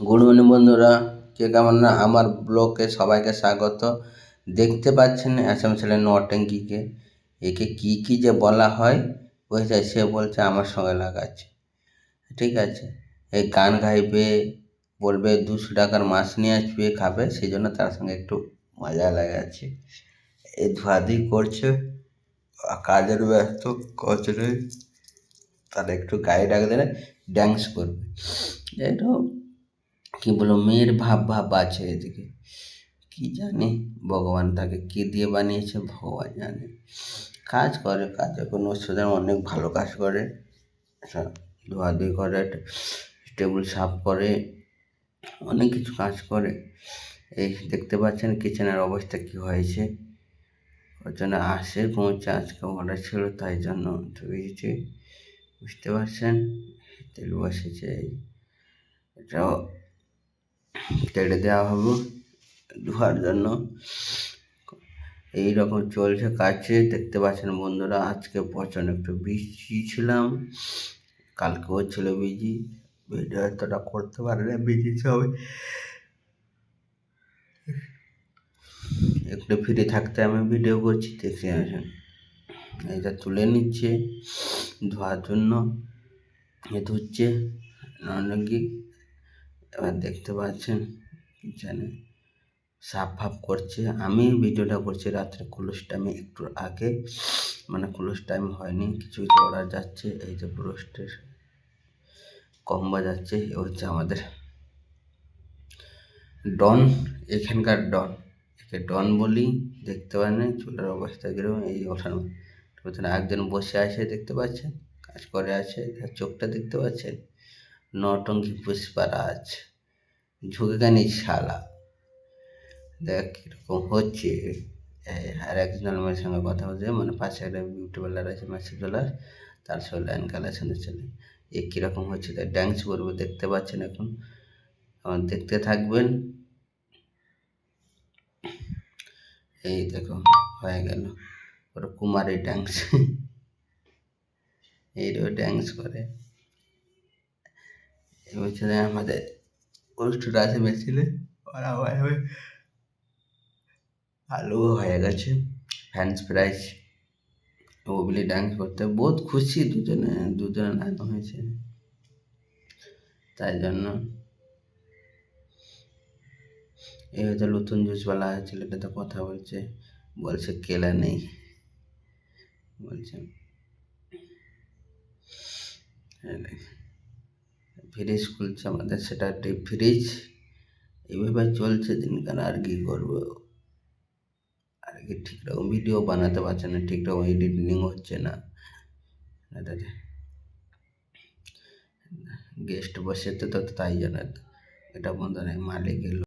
Good morning বন্ধুরা, কে কেমন না? আমার ব্লগে সবাইকে স্বাগত। দেখতে পাচ্ছেন অ্যাসাম ছেলে নটঙ্কিকে একে কি কি যে বলা হয় বুঝতে সে বলছে আমার সঙ্গে লাগাচ্ছে। ঠিক আছে? এই গান গাইবে, বলবে দুশো টাকার মাছ নিয়ে আসবে, খাবে, সেই জন্য তার সঙ্গে একটু মজা লাগাচ্ছে। এই ধোয়াধুয়ি করছে কাজের ব্যস্ত করছে তাহলে একটু গায়ে ডাক দিলে ড্যান্স করবে। এটা কি বলব মেয়ের ভাব ভাব আছে এদিকে। কি জানি? ভগবান তাকে কে দিয়ে বানিয়েছে ভগবান জানে। কাজ করে কাজে কোনো নেই, অনেক ভালো কাজ করে। ধোয়াধুয়ি করে টেবিল সাফ করে অনেক কিছু কাজ করে। এই দেখতে পাচ্ছেন কিচেনের অবস্থা কি হয়েছে। ওর জন্য আসে পৌঁছে আজকে অর্ডার ছিল তাই জন্য ধুয়েছি বুঝতে পারছেন? তেল বসেছে। এটাও কেটে দেওয়া হবে ধোয়ার জন্য। এই রকম চলছে কাছে দেখতে পাচ্ছেন বন্ধুরা, আজকে প্রচণ্ড একটু বিজি ছিলাম। কালকেও ছিল বিজি। ভিডিও এতটা করতে পারে না, বিজি সবাই একটু ফ্রি থাকতে আমি ভিডিও করছি, দেখে আসেন এটা তুলে নিচ্ছে, ধোয়ার জন্য। ধুচ্ছে নাকি এবার দেখতে পাচ্ছেন কিচেনে সাফ ফাফ করছে। আমি ভিডিওটা করছি রাত্রে ক্লোজ টাইমে একটু আগে। মানে ক্লোজ টাইম হয়নি কিছু কিছু অর্ডার যাচ্ছে। এই যে ব্রোস্টের কম বাজাচ্ছে, এ হচ্ছে আমাদের ডন এখানকার ডন একে ডন বলি, দেখতে পারেন চুলের অবস্থা কীরকম, এই ওঠানো। একজন বসে আছে, দেখতে পাচ্ছেন? কাজ করে আছে চোখটা দেখতে পাচ্ছেন? নটঙ্কি পুষ্পারাজ ঝুঁকে কানি শালা। দেখ কীরকম হচ্ছে। এই আর একজন মেয়ের সঙ্গে কথা বলছে মানে পাশে একটা বিউটি পার্লার আছে মেসেজ পার্লার তার সঙ্গে লাইন কালেকশনের চলে এ কীরকম হচ্ছে তাই ড্যান্স করবে, দেখতে পাচ্ছেন এখন। আমার দেখতে থাকবেন। এই দেখো, হয়ে গেল। ওর কুমারী ড্যান্স এইটাও ড্যান্স করে। এই বছরে আমাদের পোস্টটা আছে মেশিনে ওরা হয়ে আলু হয়ে গেছে ফ্রেঞ্চ ফ্রাইজ ওগুলি ডান্স করতে। বহুত খুশি দুজনে দুজনে নাম হয়েছে। তাই জন্য এই হয়তো নতুন জুসওয়ালা ছেলেটাতে কথা বলছে বলছে কেলা নেই। বলছে। ফ্রিজ খুলছে আমাদের, সেটা ডিপ ফ্রিজ এইভাবে চলছে দিনকাল, আর কি করব? আর কি ঠিক রকম ভিডিও বানাতে পারছে না, ঠিক রকম এডিটিং হচ্ছে না। গেস্ট বসে তো, তাই জন্য এটা বন্ধ নেই, মালিক এলো।